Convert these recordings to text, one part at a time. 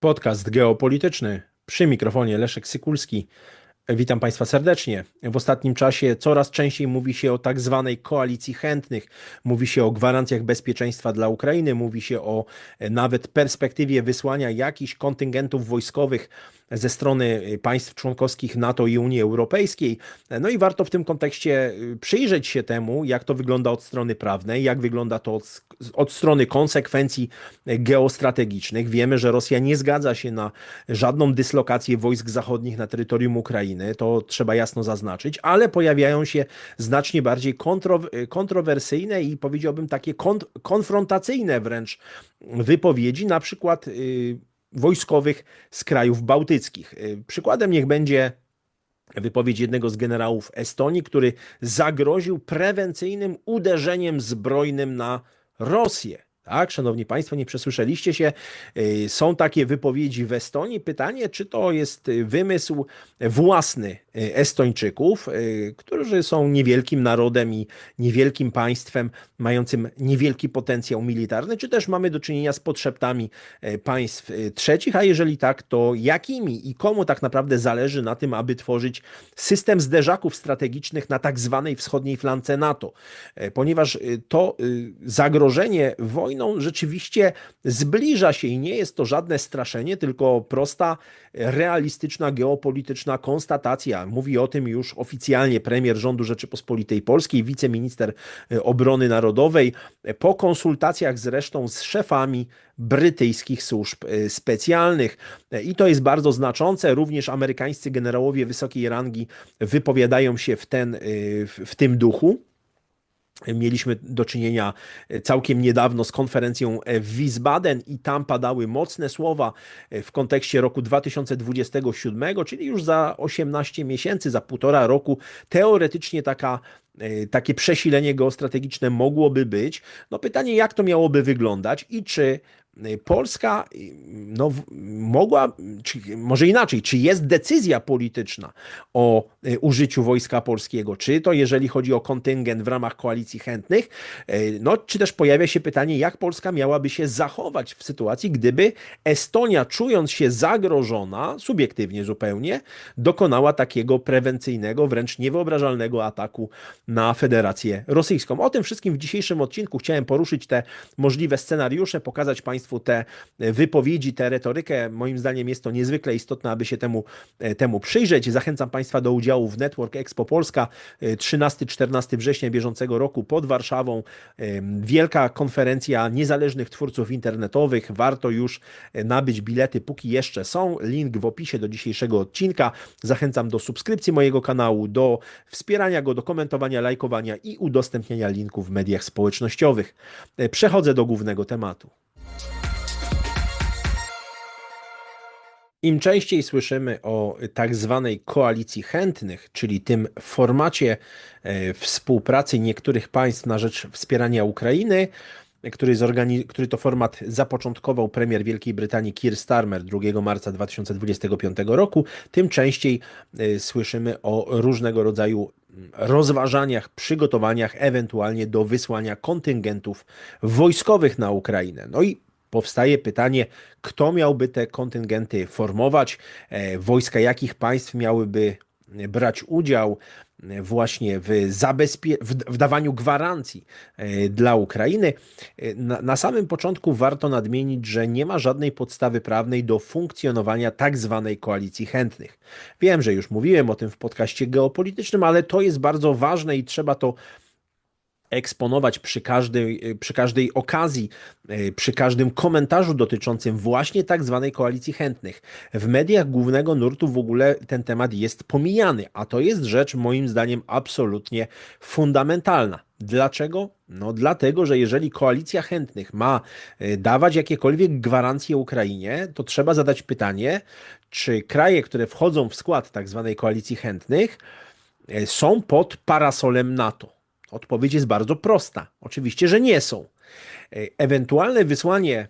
Podcast geopolityczny przy mikrofonie Leszek Sykulski. Witam Państwa serdecznie. W ostatnim czasie coraz częściej mówi się o tak zwanej koalicji chętnych. Mówi się o gwarancjach bezpieczeństwa dla Ukrainy, mówi się o nawet perspektywie wysłania jakichś kontyngentów wojskowych ze strony państw członkowskich NATO i Unii Europejskiej. No i warto w tym kontekście y, przyjrzeć się temu, jak to wygląda od strony prawnej, jak wygląda to od, od strony konsekwencji geostrategicznych. Wiemy, że Rosja nie zgadza się na żadną dyslokację wojsk zachodnich na terytorium Ukrainy, to trzeba jasno zaznaczyć, ale pojawiają się znacznie bardziej kontro, kontrowersyjne i powiedziałbym takie konfrontacyjne wręcz wypowiedzi, na przykład y, wojskowych z krajów bałtyckich. Y, przykładem niech będzie wypowiedź jednego z generałów Estonii, który zagroził prewencyjnym uderzeniem zbrojnym na Rosję. Tak, szanowni państwo, nie przesłyszeliście się. Y, są takie wypowiedzi w Estonii. Pytanie, czy to jest wymysł własny Y, Estończyków, y, którzy są niewielkim narodem i niewielkim państwem, mającym niewielki potencjał militarny, czy też mamy do czynienia z potrzebami y, państw trzecich, a jeżeli tak, to jakimi i komu tak naprawdę zależy na tym, aby tworzyć system zderzaków strategicznych na tak zwanej wschodniej flance NATO, ponieważ to zagrożenie rzeczywiście zbliża się i nie jest to żadne straszenie, tylko prosta, realistyczna, geopolityczna konstatacja, Mówi o tym już oficjalnie premier rządu Rzeczypospolitej Polskiej, wiceminister e, obrony narodowej, po konsultacjach zresztą z szefami brytyjskich służb e, specjalnych. E, I to jest bardzo znaczące. Również amerykańscy generałowie wysokiej rangi wypowiadają się w, ten, w tym duchu. Mieliśmy do czynienia e, całkiem niedawno z konferencją e, w Wiesbaden i tam padały mocne słowa e, w kontekście roku 2027, czyli już za 18 miesięcy, za półtora roku. Teoretycznie taka, takie przesilenie geostrategiczne mogłoby być. No pytanie, jak to miałoby wyglądać i czy Polska y, no, mogła, czy, może inaczej, czy jest decyzja polityczna o y, użyciu wojska polskiego, czy to jeżeli chodzi o kontyngent w ramach koalicji chętnych, no, czy też pojawia się pytanie, jak Polska miałaby się zachować w sytuacji, gdyby Estonia, czując się zagrożona, subiektywnie zupełnie, dokonała takiego prewencyjnego, wręcz niewyobrażalnego ataku na Federację Rosyjską. O tym wszystkim w dzisiejszym odcinku chciałem poruszyć te możliwe scenariusze, pokazać Państwu, Państwu te wypowiedzi, tę retorykę. Moim zdaniem jest to niezwykle istotne, aby się temu, e, temu przyjrzeć. Zachęcam Państwa do udziału w Network Expo Polska 13-14 e, września bieżącego roku pod Warszawą. Wielka konferencja niezależnych twórców internetowych. Warto już e, nabyć bilety, póki jeszcze są. Link w opisie do dzisiejszego odcinka. Zachęcam do subskrypcji mojego kanału, do wspierania go, do komentowania, lajkowania i udostępniania linków w mediach społecznościowych. Przechodzę do głównego tematu. Im częściej słyszymy o tak zwanej koalicji chętnych, czyli tym formacie e, współpracy niektórych państw na rzecz wspierania Ukrainy, który, który to format zapoczątkował premier Wielkiej Brytanii Keir Starmer 2 marca 2025 roku, tym częściej e, słyszymy o różnego rodzaju mm, rozważaniach, przygotowaniach ewentualnie do wysłania kontyngentów wojskowych na Ukrainę. No i powstaje pytanie, kto miałby te kontyngenty formować, e, wojska jakich państw miałyby brać udział właśnie w, zabezpie- w, dawaniu gwarancji e, dla Ukrainy. Na, na, samym początku warto nadmienić, że nie ma żadnej podstawy prawnej do funkcjonowania tak zwanej koalicji chętnych. Wiem, że już mówiłem o tym w podcaście geopolitycznym, ale to jest bardzo ważne i trzeba to eksponować przy każdej, przy każdej okazji, e, przy każdym komentarzu dotyczącym właśnie tak zwanej koalicji chętnych. W mediach głównego nurtu w ogóle ten temat jest pomijany, a to jest rzecz moim zdaniem absolutnie fundamentalna. Dlaczego? No dlatego, że jeżeli koalicja chętnych ma e, dawać jakiekolwiek gwarancje Ukrainie, to trzeba zadać pytanie, czy kraje, które wchodzą w skład tak zwanej koalicji chętnych, e, są pod parasolem NATO. Odpowiedź jest bardzo prosta. Oczywiście, że nie są. E, ewentualne wysłanie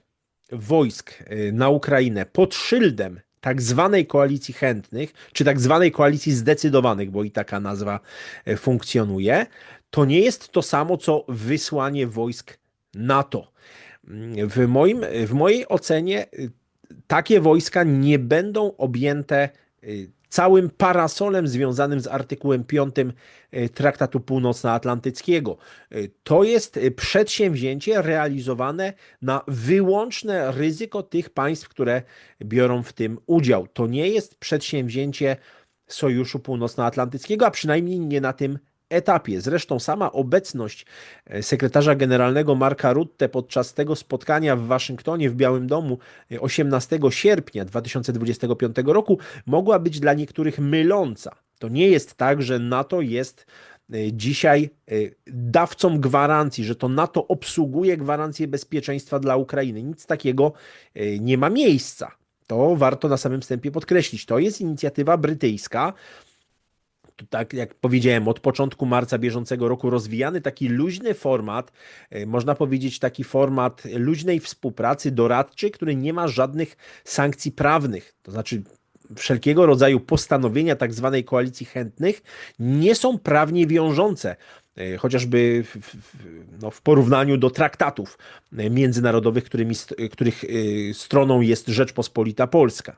wojsk e, na Ukrainę pod szyldem tak zwanej koalicji chętnych, czy tak zwanej koalicji zdecydowanych, bo i taka nazwa e, funkcjonuje, to nie jest to samo, co wysłanie wojsk NATO. W, moim, w mojej ocenie takie wojska nie będą objęte y, całym parasolem związanym z artykułem 5 y, Traktatu Północnoatlantyckiego. Y, To jest y, przedsięwzięcie realizowane na wyłączne ryzyko tych państw, które biorą w tym udział. To nie jest przedsięwzięcie Sojuszu Północnoatlantyckiego, a przynajmniej nie na tym etapie. Zresztą sama obecność e, sekretarza generalnego Marka Rutte podczas tego spotkania w Waszyngtonie w Białym Domu e, 18 sierpnia 2025 roku mogła być dla niektórych myląca. To nie jest tak, że NATO jest e, dzisiaj e, dawcą gwarancji, że to NATO obsługuje gwarancję bezpieczeństwa dla Ukrainy. Nic takiego e, nie ma miejsca. To warto na samym wstępie podkreślić. To jest inicjatywa brytyjska, tak jak powiedziałem, od początku marca bieżącego roku rozwijany taki luźny format, e, można powiedzieć taki format luźnej współpracy doradczej, który nie ma żadnych sankcji prawnych. To znaczy wszelkiego rodzaju postanowienia tak zwanej koalicji chętnych nie są prawnie wiążące. E, Chociażby w, no, w porównaniu do traktatów międzynarodowych, którymi, których e, stroną jest Rzeczpospolita Polska.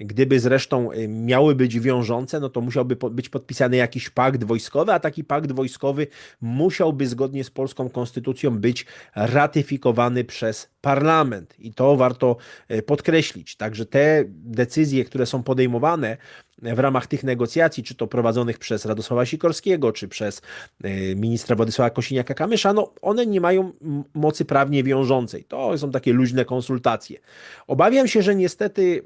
Gdyby zresztą e, miały być wiążące, no to musiałby być podpisany jakiś pakt wojskowy, a taki pakt wojskowy musiałby zgodnie z polską konstytucją być ratyfikowany przez parlament. I to warto e, podkreślić. Także te decyzje, które są podejmowane w ramach tych negocjacji, czy to prowadzonych przez Radosława Sikorskiego, czy przez e, ministra Władysława Kosiniaka-Kamysza, no one nie mają mocy prawnie wiążącej. To są takie luźne konsultacje. Obawiam się, że niestety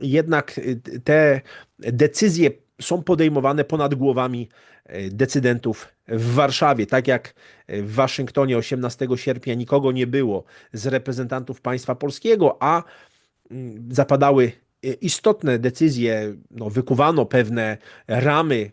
jednak te decyzje są podejmowane ponad głowami e, decydentów w Warszawie. Tak jak e, w Waszyngtonie 18 sierpnia nikogo nie było z reprezentantów państwa polskiego, a mm, zapadały e, istotne decyzje, no, wykuwano pewne ramy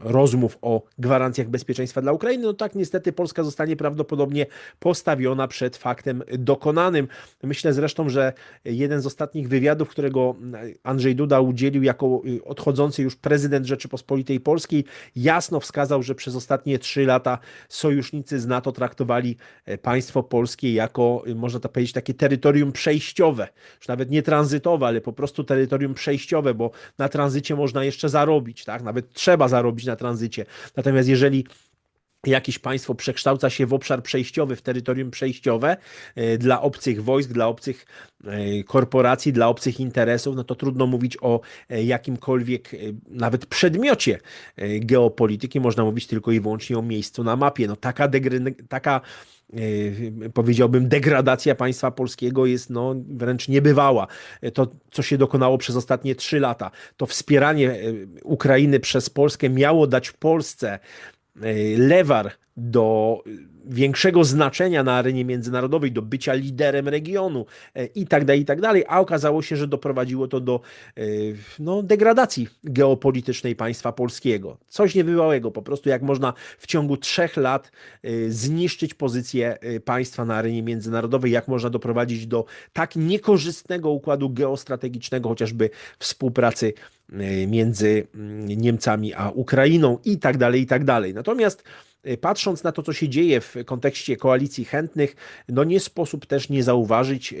rozmów o gwarancjach bezpieczeństwa dla Ukrainy, no tak niestety Polska zostanie prawdopodobnie postawiona przed faktem dokonanym. Myślę zresztą, że jeden z ostatnich wywiadów, którego Andrzej Duda udzielił jako y, odchodzący już prezydent Rzeczypospolitej Polskiej, jasno wskazał, że przez ostatnie trzy lata sojusznicy z NATO traktowali e, państwo polskie jako, y, można tak powiedzieć, takie terytorium przejściowe, już nawet nie tranzytowe, ale po prostu terytorium przejściowe, bo na tranzycie można jeszcze zarobić, tak? Nawet trzeba zarobić na tranzycie. Natomiast jeżeli jakieś państwo przekształca się w obszar przejściowy, w terytorium przejściowe e, dla obcych wojsk, dla obcych e, korporacji, dla obcych interesów, no to trudno mówić o e, jakimkolwiek nawet przedmiocie geopolityki, można mówić tylko i wyłącznie o miejscu na mapie. No taka, degry, taka powiedziałbym, degradacja państwa polskiego jest no, wręcz niebywała. E, To, co się dokonało przez ostatnie trzy lata, to wspieranie e, Ukrainy przez Polskę miało dać Polsce e, lewar do większego znaczenia na arenie międzynarodowej, do bycia liderem regionu e, i tak dalej, i tak dalej, a okazało się, że doprowadziło to do e, no, degradacji geopolitycznej państwa polskiego. Coś niebywałego, po prostu jak można w ciągu trzech lat e, zniszczyć pozycję państwa na arenie międzynarodowej, jak można doprowadzić do tak niekorzystnego układu geostrategicznego, chociażby współpracy między mm, Niemcami a Ukrainą i tak dalej, i tak dalej. Natomiast e, patrząc na to, co się dzieje w kontekście koalicji chętnych, no nie sposób też nie zauważyć e,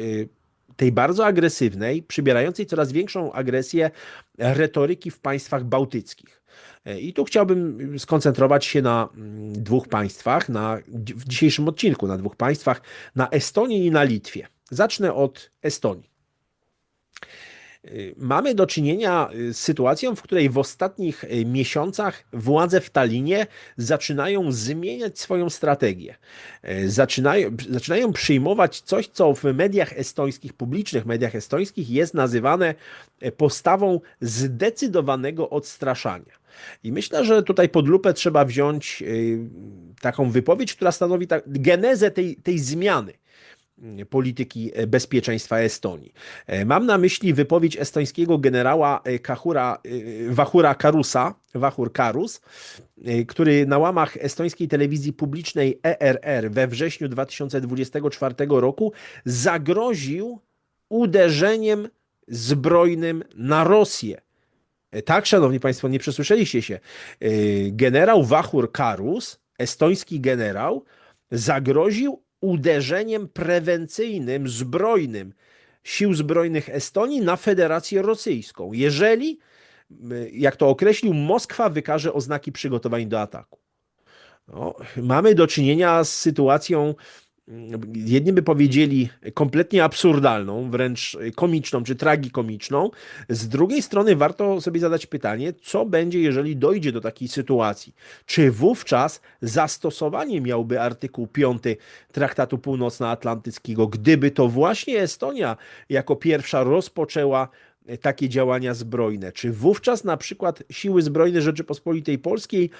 tej bardzo agresywnej, przybierającej coraz większą agresję retoryki w państwach bałtyckich. E, I tu chciałbym skoncentrować się na mm, dwóch państwach, na, w dzisiejszym odcinku, na dwóch państwach, na Estonii i na Litwie. Zacznę od Estonii. Y, Mamy do czynienia y, z sytuacją, w której w ostatnich y, miesiącach władze w Talinie zaczynają zmieniać swoją strategię. Zaczynają, zaczynają przyjmować coś, co w mediach estońskich, publicznych mediach estońskich jest nazywane postawą zdecydowanego odstraszania. I myślę, że tutaj pod lupę trzeba wziąć taką wypowiedź, która stanowi tak, genezę tej, tej zmiany polityki bezpieczeństwa Estonii. E, Mam na myśli wypowiedź estońskiego generała e, Kahura, e, Wahura Karusa, Wahur Karus, e, który na łamach estońskiej telewizji publicznej ERR we wrześniu 2024 roku zagroził uderzeniem zbrojnym na Rosję. E, Tak, szanowni państwo, nie przesłyszeliście się. E, Generał Wahur Karus, estoński generał, zagroził uderzeniem prewencyjnym, zbrojnym sił zbrojnych Estonii na Federację Rosyjską, jeżeli, jak to określił, Moskwa wykaże oznaki przygotowań do ataku. No, mamy do czynienia z sytuacją, jedni by powiedzieli kompletnie absurdalną, wręcz komiczną czy tragikomiczną. Z drugiej strony warto sobie zadać pytanie, co będzie, jeżeli dojdzie do takiej sytuacji? Czy wówczas zastosowanie miałby artykuł 5 Traktatu Północnoatlantyckiego, gdyby to właśnie Estonia jako pierwsza rozpoczęła takie działania zbrojne? Czy wówczas na przykład siły zbrojne Rzeczypospolitej Polskiej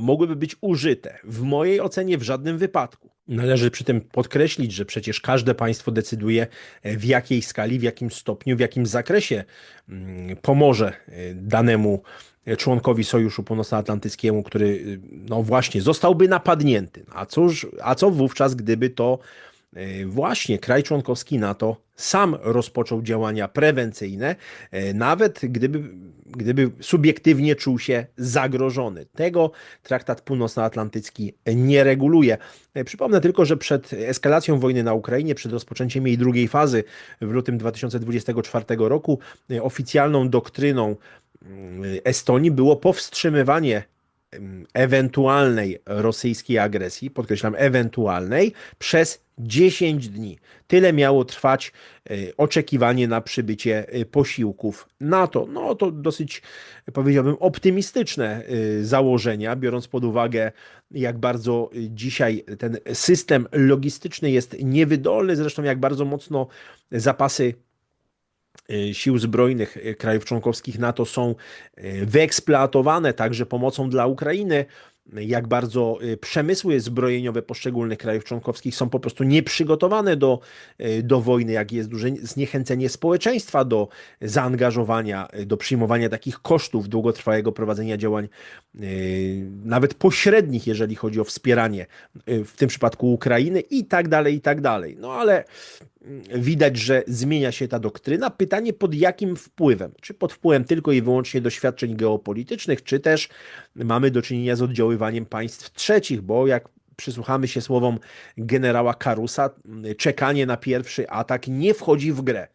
mogłyby być użyte. W mojej ocenie w żadnym wypadku. Należy przy tym podkreślić, że przecież każde państwo decyduje e, w jakiej skali, w jakim stopniu, w jakim zakresie mm, pomoże e, danemu członkowi Sojuszu Północnoatlantyckiemu, który no właśnie zostałby napadnięty. A cóż, a co wówczas, gdyby to E, właśnie kraj członkowski NATO sam rozpoczął działania prewencyjne, e, nawet gdyby, gdyby subiektywnie czuł się zagrożony. Tego traktat północnoatlantycki nie reguluje. E, przypomnę tylko, że przed eskalacją wojny na Ukrainie, przed rozpoczęciem jej drugiej fazy w lutym 2024 roku, oficjalną doktryną mm, Estonii było powstrzymywanie ewentualnej rosyjskiej agresji, podkreślam ewentualnej, przez 10 dni. Tyle miało trwać e, oczekiwanie na przybycie e, posiłków NATO. No to dosyć, powiedziałbym, optymistyczne e, założenia, biorąc pod uwagę, jak bardzo dzisiaj ten system logistyczny jest niewydolny, zresztą jak bardzo mocno zapasy sił zbrojnych y, krajów członkowskich NATO są y, wyeksploatowane także pomocą dla Ukrainy, jak bardzo przemysły zbrojeniowe poszczególnych krajów członkowskich są po prostu nieprzygotowane do, do wojny, jak jest duże zniechęcenie społeczeństwa do zaangażowania, do przyjmowania takich kosztów długotrwałego prowadzenia działań, nawet pośrednich, jeżeli chodzi o wspieranie, w tym przypadku Ukrainy i tak dalej, i tak dalej. No ale widać, że zmienia się ta doktryna. Pytanie pod jakim wpływem? Czy pod wpływem tylko i wyłącznie doświadczeń geopolitycznych, czy też mamy do czynienia z oddziaływaniem państw trzecich, bo jak przysłuchamy się słowom generała Karusa, czekanie na pierwszy atak nie wchodzi w grę.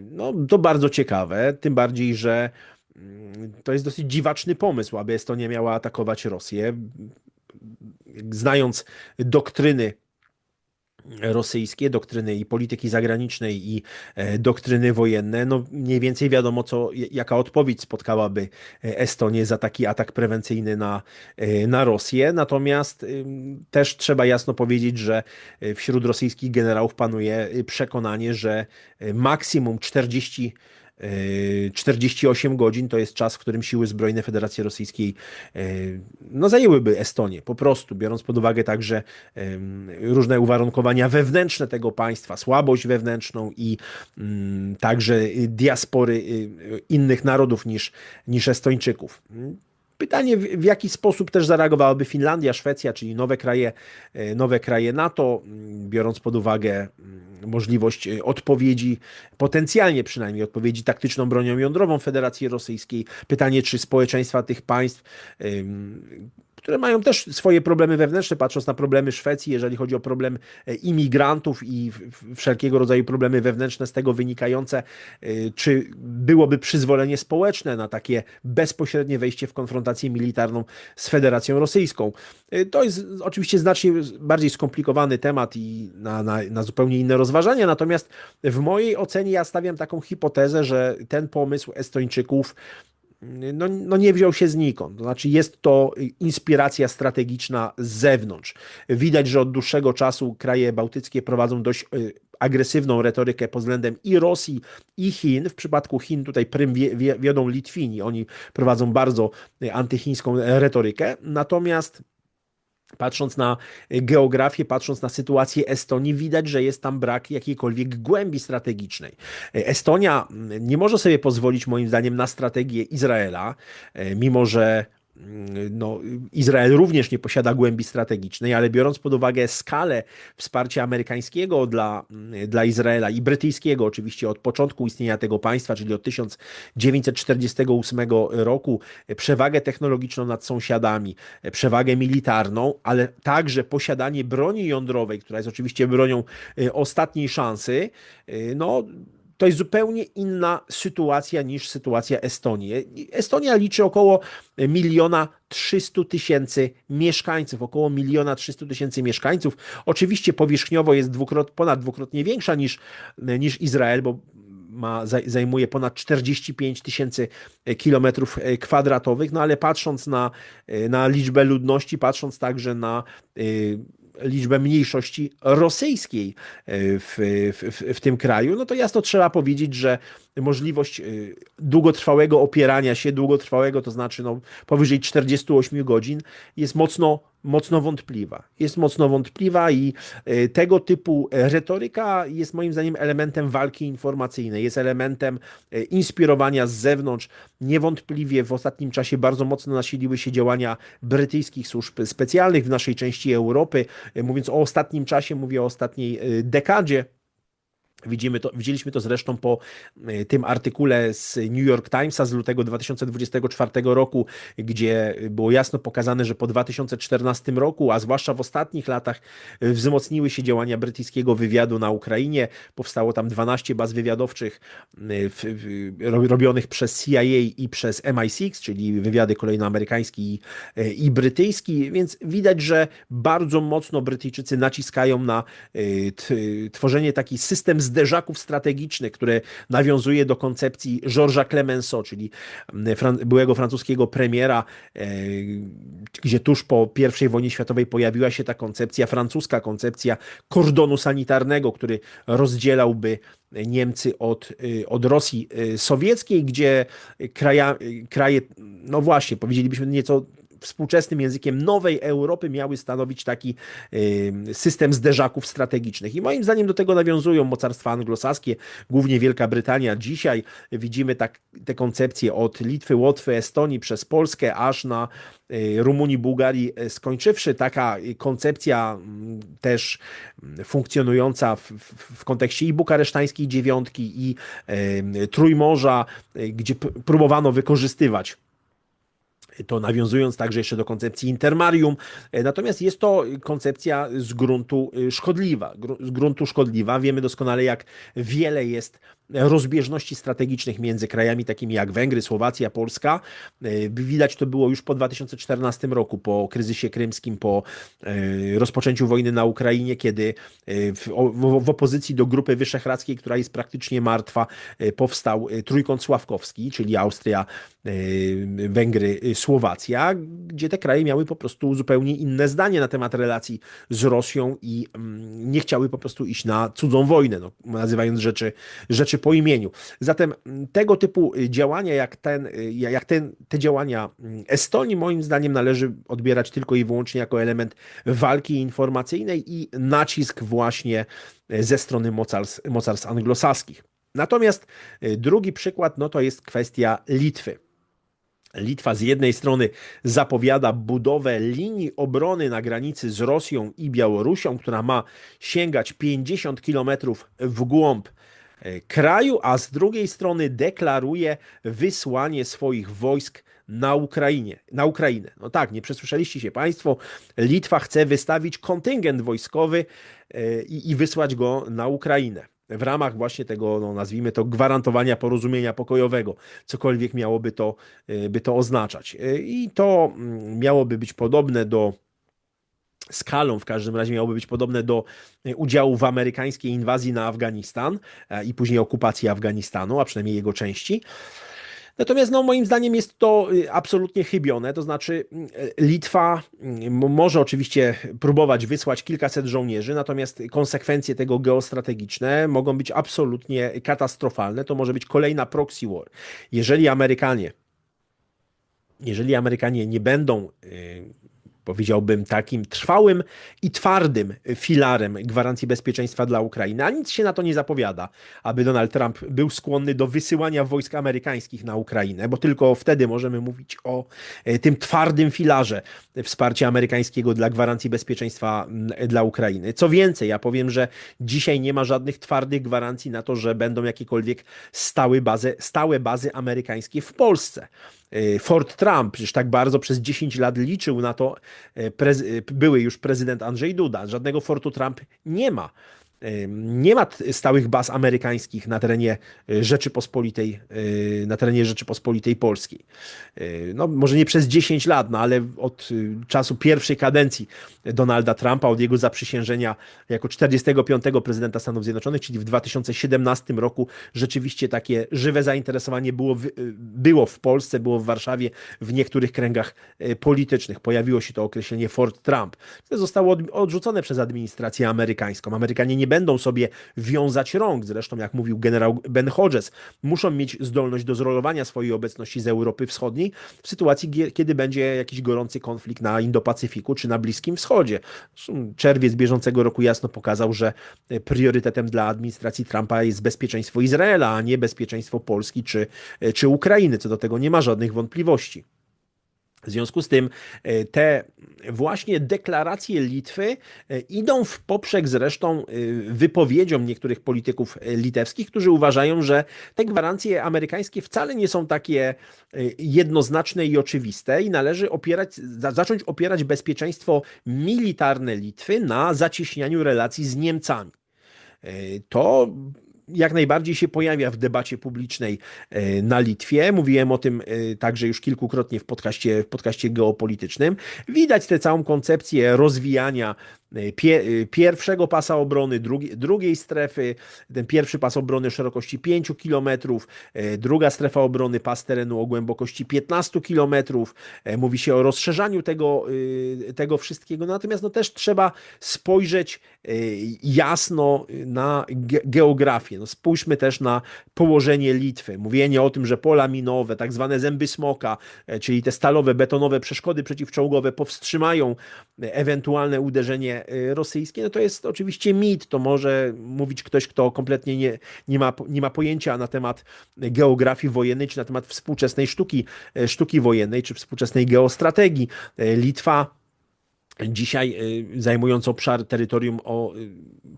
No, to bardzo ciekawe, tym bardziej, że mm, to jest dosyć dziwaczny pomysł, aby Estonia miała atakować Rosję. Znając doktryny rosyjskie, doktryny i polityki zagranicznej i e, doktryny wojenne, no mniej więcej wiadomo, co, jaka odpowiedź spotkałaby e, Estonię za taki atak prewencyjny na, e, na Rosję. Natomiast też trzeba jasno powiedzieć, że wśród rosyjskich generałów panuje przekonanie, że maksimum 40 48 godzin to jest czas, w którym siły zbrojne Federacji Rosyjskiej e, no, zajęłyby Estonię, po prostu, biorąc pod uwagę także różne uwarunkowania wewnętrzne tego państwa, słabość wewnętrzną i mm, także diaspory innych narodów niż, niż Estończyków. Pytanie, w jaki sposób też zareagowałaby Finlandia, Szwecja, czyli nowe kraje, e, nowe kraje NATO, biorąc pod uwagę możliwość e, odpowiedzi, potencjalnie przynajmniej odpowiedzi taktyczną bronią jądrową Federacji Rosyjskiej. Pytanie, czy społeczeństwa tych państw które mają też swoje problemy wewnętrzne, patrząc na problemy Szwecji, jeżeli chodzi o problem e, imigrantów i wszelkiego rodzaju problemy wewnętrzne z tego wynikające, e, czy byłoby przyzwolenie społeczne na takie bezpośrednie wejście w konfrontację militarną z Federacją Rosyjską. E, to jest oczywiście znacznie bardziej skomplikowany temat i na, na, na zupełnie inne rozważania, natomiast w mojej ocenie ja stawiam taką hipotezę, że ten pomysł Estończyków no, no nie wziął się znikąd. To znaczy jest to inspiracja strategiczna z zewnątrz. Widać, że od dłuższego czasu kraje bałtyckie prowadzą dość y, agresywną retorykę pod względem i Rosji, i Chin. W przypadku Chin tutaj prym wiodą Litwini. Oni prowadzą bardzo y, antychińską retorykę. Natomiast Patrząc na geografię, patrząc na sytuację Estonii, widać, że jest tam brak jakiejkolwiek głębi strategicznej. Estonia nie może sobie pozwolić, moim zdaniem, na strategię Izraela, mimo że no, Izrael również nie posiada głębi strategicznej, ale biorąc pod uwagę skalę wsparcia amerykańskiego dla, dla Izraela i brytyjskiego, oczywiście od początku istnienia tego państwa, czyli od 1948 roku, przewagę technologiczną nad sąsiadami, przewagę militarną, ale także posiadanie broni jądrowej, która jest oczywiście bronią y, ostatniej szansy, y, no to jest zupełnie inna sytuacja niż sytuacja Estonii. Estonia liczy około miliona 300 tysięcy mieszkańców, około miliona 300 tysięcy mieszkańców. Oczywiście powierzchniowo jest dwukrot, ponad dwukrotnie większa niż, niż Izrael, bo ma, zajmuje ponad 45 tysięcy kilometrów kwadratowych, no ale patrząc na, na liczbę ludności, patrząc także na y, liczbę mniejszości rosyjskiej e, w, w, w, tym kraju, no to jasno trzeba powiedzieć, że możliwość e, długotrwałego opierania się, długotrwałego, to znaczy no, powyżej 48 godzin, jest mocno mocno wątpliwa. Jest mocno wątpliwa i e, tego typu retoryka jest moim zdaniem elementem walki informacyjnej, jest elementem e, inspirowania z zewnątrz. Niewątpliwie w ostatnim czasie bardzo mocno nasiliły się działania brytyjskich służb specjalnych w naszej części Europy. Mówiąc o ostatnim czasie, mówię o ostatniej dekadzie. Widzimy to, widzieliśmy to zresztą po e, tym artykule z New York Timesa z lutego 2024 roku, gdzie było jasno pokazane, że po 2014 roku, a zwłaszcza w ostatnich latach, e, wzmocniły się działania brytyjskiego wywiadu na Ukrainie. Powstało tam 12 baz wywiadowczych e, robionych przez CIA i przez MI6, czyli wywiady kolejnoamerykański i, i brytyjski, więc widać, że bardzo mocno Brytyjczycy naciskają na tworzenie taki system zderzaków strategicznych, które nawiązuje do koncepcji Georgesa Clemenceau, czyli mm, byłego francuskiego premiera, e, gdzie tuż po I wojnie światowej pojawiła się ta koncepcja, francuska koncepcja kordonu sanitarnego, który rozdzielałby Niemcy od, y, od Rosji y, sowieckiej, gdzie kraja, kraje, no właśnie, powiedzielibyśmy nieco współczesnym językiem nowej Europy miały stanowić taki system zderzaków strategicznych. I moim zdaniem do tego nawiązują mocarstwa anglosaskie, głównie Wielka Brytania. Dzisiaj widzimy tak, te koncepcje od Litwy, Łotwy, Estonii przez Polskę, aż na y, Rumunii, Bułgarii e, skończywszy. Taka koncepcja mm, też mm, funkcjonująca w, w, kontekście i bukaresztańskiej dziewiątki, i y, Trójmorza, y, gdzie próbowano wykorzystywać to nawiązując także jeszcze do koncepcji intermarium. E, natomiast jest to koncepcja z gruntu y, szkodliwa. Z gruntu szkodliwa. Wiemy doskonale, jak wiele jest rozbieżności strategicznych między krajami takimi jak Węgry, Słowacja, Polska. E, widać to było już po 2014 roku, po kryzysie krymskim, po e, rozpoczęciu wojny na Ukrainie, kiedy w, w opozycji do Grupy Wyszehradzkiej, która jest praktycznie martwa, powstał trójkąt Sławkowski, czyli Austria, Węgry, Słowacja, gdzie te kraje miały po prostu zupełnie inne zdanie na temat relacji z Rosją i mm, nie chciały po prostu iść na cudzą wojnę, no, nazywając rzeczy, rzeczy po imieniu. Zatem mm, tego typu działania, jak, ten, jak ten, te działania mm, Estonii, moim zdaniem należy odbierać tylko i wyłącznie jako element walki informacyjnej i nacisk właśnie ze strony mocarstw, mocarstw anglosaskich. Natomiast y, drugi przykład, no to jest kwestia Litwy. Litwa z jednej strony zapowiada budowę linii obrony na granicy z Rosją i Białorusią, która ma sięgać 50 kilometrów w głąb kraju, a z drugiej strony deklaruje wysłanie swoich wojsk na Ukrainie, na Ukrainę. No tak, nie przesłyszeliście się Państwo. Litwa chce wystawić kontyngent wojskowy e, i, i wysłać go na Ukrainę w ramach właśnie tego, no nazwijmy to, gwarantowania porozumienia pokojowego, cokolwiek miałoby to, y, by to oznaczać. I to mm, miałoby być podobne do skalą w każdym razie miałoby być podobne do y, udziału w amerykańskiej inwazji na Afganistan i później okupacji Afganistanu, a przynajmniej jego części. Natomiast no, moim zdaniem jest to y, absolutnie chybione, to znaczy y, Litwa y, może oczywiście próbować wysłać kilkaset żołnierzy, natomiast konsekwencje tego geostrategiczne mogą być absolutnie katastrofalne. To może być kolejna proxy war. Jeżeli Amerykanie jeżeli Amerykanie nie będą powiedziałbym, takim trwałym i twardym filarem gwarancji bezpieczeństwa dla Ukrainy, a nic się na to nie zapowiada, aby Donald Trump był skłonny do wysyłania wojsk amerykańskich na Ukrainę, bo tylko wtedy możemy mówić o e, tym twardym filarze wsparcia amerykańskiego dla gwarancji bezpieczeństwa mm, dla Ukrainy. Co więcej, ja powiem, że dzisiaj nie ma żadnych twardych gwarancji na to, że będą jakiekolwiek stałe bazy, stałe bazy amerykańskie w Polsce. E, Fort Trump przecież tak bardzo przez 10 lat liczył na to e, e, były już prezydent Andrzej Duda. Żadnego Fortu Trump nie ma. Nie ma stałych baz amerykańskich na terenie Rzeczypospolitej, na terenie Rzeczypospolitej Polskiej. No, może nie przez 10 lat, no ale od czasu pierwszej kadencji Donalda Trumpa, od jego zaprzysiężenia jako 45. prezydenta Stanów Zjednoczonych, czyli w 2017 roku, rzeczywiście takie żywe zainteresowanie było w, było w Polsce, było w Warszawie, w niektórych kręgach politycznych. Pojawiło się to określenie Fort Trump. To zostało odrzucone przez administrację amerykańską. Amerykanie nie będą sobie wiązać rąk. Zresztą, jak mówił generał Ben Hodges, muszą mieć zdolność do zrolowania swojej obecności z Europy Wschodniej w sytuacji, kiedy będzie jakiś gorący konflikt na Indo-Pacyfiku czy na Bliskim Wschodzie. Czerwiec bieżącego roku jasno pokazał, że priorytetem dla administracji Trumpa jest bezpieczeństwo Izraela, a nie bezpieczeństwo Polski czy, czy Ukrainy. Co do tego nie ma żadnych wątpliwości. W związku z tym e, te właśnie deklaracje Litwy e, idą w poprzek zresztą e, wypowiedziom niektórych polityków litewskich, którzy uważają, że te gwarancje amerykańskie wcale nie są takie jednoznaczne i oczywiste i należy opierać, zacząć opierać bezpieczeństwo militarne Litwy na zacieśnianiu relacji z Niemcami. To jak najbardziej się pojawia w debacie publicznej e, na Litwie. Mówiłem o tym e, także już kilkukrotnie w podcaście, w podcaście geopolitycznym. Widać tę całą koncepcję rozwijania E, pie, pierwszego pasa obrony, drugi, drugiej strefy, ten pierwszy pas obrony szerokości 5 km, druga strefa obrony, pas terenu o głębokości 15 km. Mówi się o rozszerzaniu tego, tego wszystkiego, natomiast no też trzeba spojrzeć jasno na geografię. No spójrzmy też na położenie Litwy. Mówienie o tym, że pola minowe, tak zwane zęby smoka, czyli te stalowe, betonowe przeszkody przeciwczołgowe powstrzymają ewentualne uderzenie Y, rosyjskie, no to jest oczywiście mit. To może mówić ktoś, kto kompletnie nie, nie, ma, nie ma pojęcia na temat geografii wojennej, czy na temat współczesnej sztuki, sztuki wojennej, czy współczesnej geostrategii. Litwa dzisiaj zajmując obszar terytorium o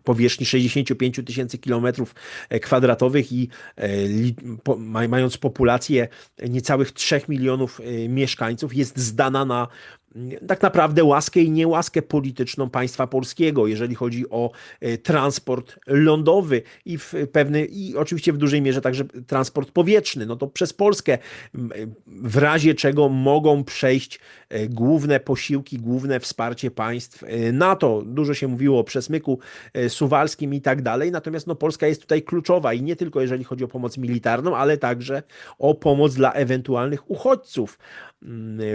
powierzchni 65 tysięcy kilometrów kwadratowych i mając populację niecałych 3 milionów mieszkańców, jest zdana na tak naprawdę łaskę i niełaskę polityczną państwa polskiego, jeżeli chodzi o e, transport lądowy i w pewny, i oczywiście w dużej mierze także transport powietrzny. No to przez Polskę w razie czego mogą przejść e, główne posiłki, główne wsparcie państw e, NATO. Dużo się mówiło o przesmyku suwalskim i tak dalej, natomiast no Polska jest tutaj kluczowa i nie tylko jeżeli chodzi o pomoc militarną, ale także o pomoc dla ewentualnych uchodźców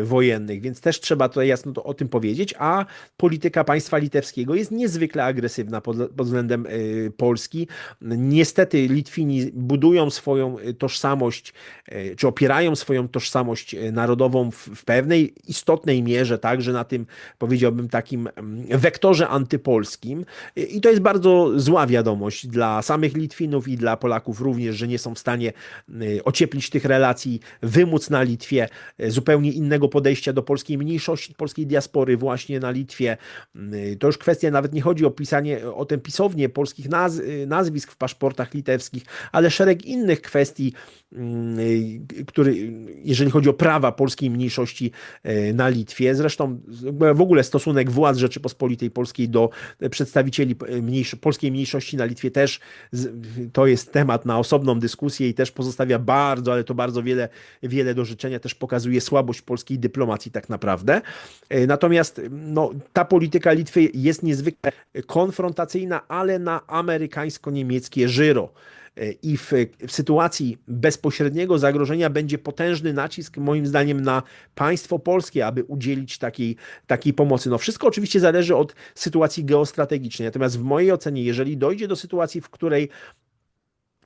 wojennych, więc też trzeba tutaj jasno to o tym powiedzieć, a polityka państwa litewskiego jest niezwykle agresywna pod, pod względem y, Polski. Niestety Litwini budują swoją y, tożsamość, y, czy opierają swoją tożsamość narodową w, w pewnej istotnej mierze także na tym, powiedziałbym, takim mm, wektorze antypolskim i to jest bardzo zła wiadomość dla samych Litwinów i dla Polaków również, że nie są w stanie ocieplić tych relacji, wymóc na Litwie zupełnie innego podejścia do polskiej mniejszości, polskiej diaspory właśnie na Litwie. To już kwestia, nawet nie chodzi o pisanie, o tę pisownię polskich naz nazwisk w paszportach litewskich, ale szereg innych kwestii, mm, który, jeżeli chodzi o prawa polskiej mniejszości e, na Litwie. Zresztą w ogóle stosunek władz Rzeczypospolitej Polskiej do przedstawicieli mniejszy, polskiej mniejszości na Litwie też to jest temat na osobną dyskusję i też pozostawia bardzo, ale to bardzo wiele, wiele do życzenia, też pokazuje słabość polskiej dyplomacji tak naprawdę. E, natomiast no, ta polityka Litwy jest niezwykle konfrontacyjna, ale na amerykańsko-niemieckie żyro. E, I w, w, sytuacji bezpośredniego zagrożenia będzie potężny nacisk, moim zdaniem, na państwo polskie, aby udzielić takiej, takiej pomocy. No, wszystko oczywiście zależy od sytuacji geostrategicznej. Natomiast w mojej ocenie, jeżeli dojdzie do sytuacji, w której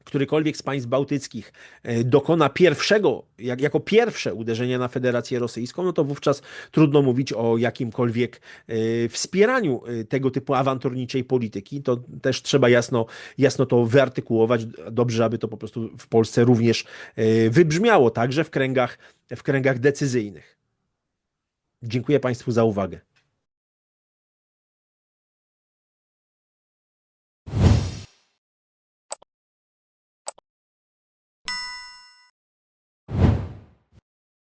którykolwiek z państw bałtyckich e, dokona pierwszego, jak, jako pierwsze uderzenie na Federację Rosyjską, no to wówczas trudno mówić o jakimkolwiek e, wspieraniu e, tego typu awanturniczej polityki. To też trzeba jasno, jasno to wyartykułować. Dobrze, aby to po prostu w Polsce również wybrzmiało, także w kręgach, w kręgach decyzyjnych. Dziękuję Państwu za uwagę.